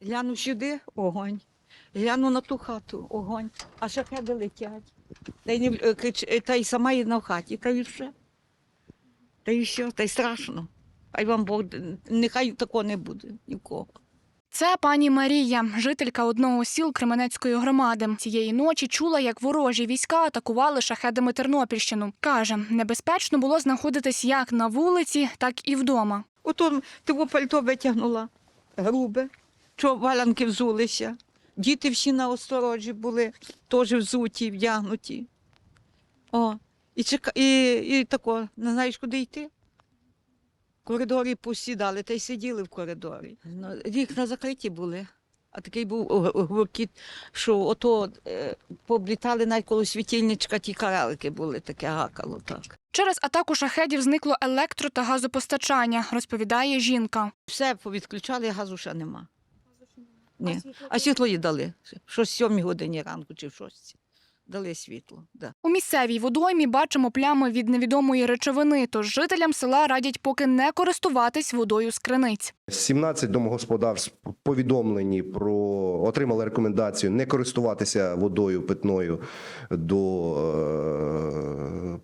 Гляну сюди огонь. Гляну на ту хату огонь. А шахеди летять. Та й, не, е, е, та й сама є в хаті, та й все. Та й все, та й страшно. Хай вам Бог, нехай такого не буде нікого. Це пані Марія, жителька одного з сіл Кременецької громади. Цієї ночі чула, як ворожі війська атакували шахедами Тернопільщину. Каже, небезпечно було знаходитись як на вулиці, так і вдома. Ото того пальто витягнула грубе, що валянки взулися. Діти всі на осторожі були, теж взуті, вдягнуті. О, і, чека... і, і тако, не знаєш, куди йти? В коридорі посідали, та й сиділи в коридорі. Ну, Вікна закриті були. А такий був гуркіт, що ото е, пооблітали навіть коло світильничка ті каралики були, таке гакало так. Через атаку шахедів зникло електро та газопостачання, розповідає жінка. Все повідключали, газу ще нема. Ні. А світло їй дали. Що з 7 годині ранку чи в 6. Дали світло. Да. У місцевій водоймі бачимо плями від невідомої речовини, тож жителям села радять поки не користуватись водою з криниць. 17 домогосподарств повідомлені про отримали рекомендацію не користуватися водою питною до е,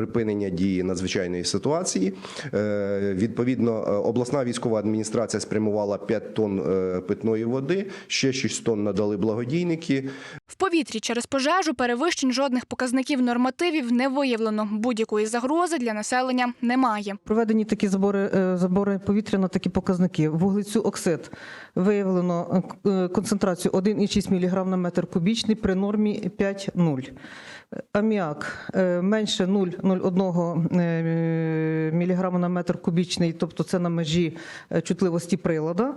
припинення дії надзвичайної ситуації. Е, відповідно, е, обласна військова адміністрація спрямувала 5 тонн е, питної води, ще 6 тонн надали благодійники. В повітрі через пожежу перевищень жодних показників нормативів не виявлено. Будь-якої загрози для населення немає. Проведені такі забори, забори повітря на такі показники. Вуглецю оксид виявлено концентрацію 1,6 мг на метр кубічний при нормі 5,0. Аміак е, менше 0,01 мг на метр кубічний, тобто це на межі е, чутливості прилада.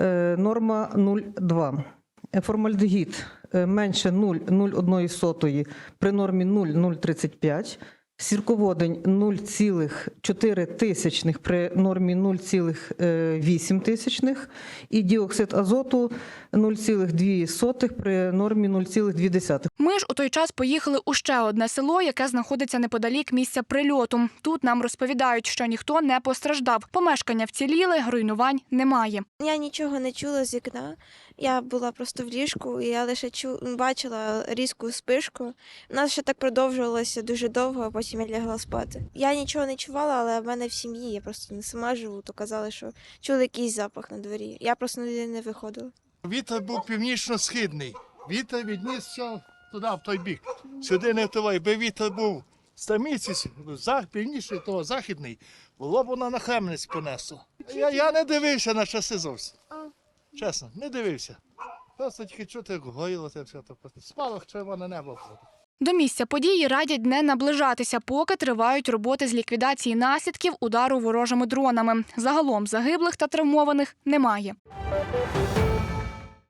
Е, Норма 0,2. Е, Формальдегід е, менше 0,01 при нормі 0,035 сірководень 0,4 тисячних при нормі 0,8 тисячних і діоксид азоту 0,2 при нормі 0,2. Ми ж у той час поїхали у ще одне село, яке знаходиться неподалік місця прильоту. Тут нам розповідають, що ніхто не постраждав. Помешкання вціліли, руйнувань немає. Я нічого не чула з вікна. Я була просто в ліжку, і я лише чу бачила різку спишку. У нас ще так продовжувалося дуже довго. Потім 8 я лягла спати. Я нічого не чувала, але в мене в сім'ї, я просто не сама живу, то казали, що чули якийсь запах на дворі. Я просто не виходила. Вітер був північно-східний. Вітер віднісся туди, в той бік. Сюди не втивай, би вітер був стаміці, північний, того західний, було б вона на Хемниць понесло. Я, я не дивився на часи зовсім. Чесно, не дивився. Просто тільки чути, як гоїло це все. Спало, Спалах червоне небо було. До місця події радять не наближатися, поки тривають роботи з ліквідації наслідків удару ворожими дронами. Загалом загиблих та травмованих немає.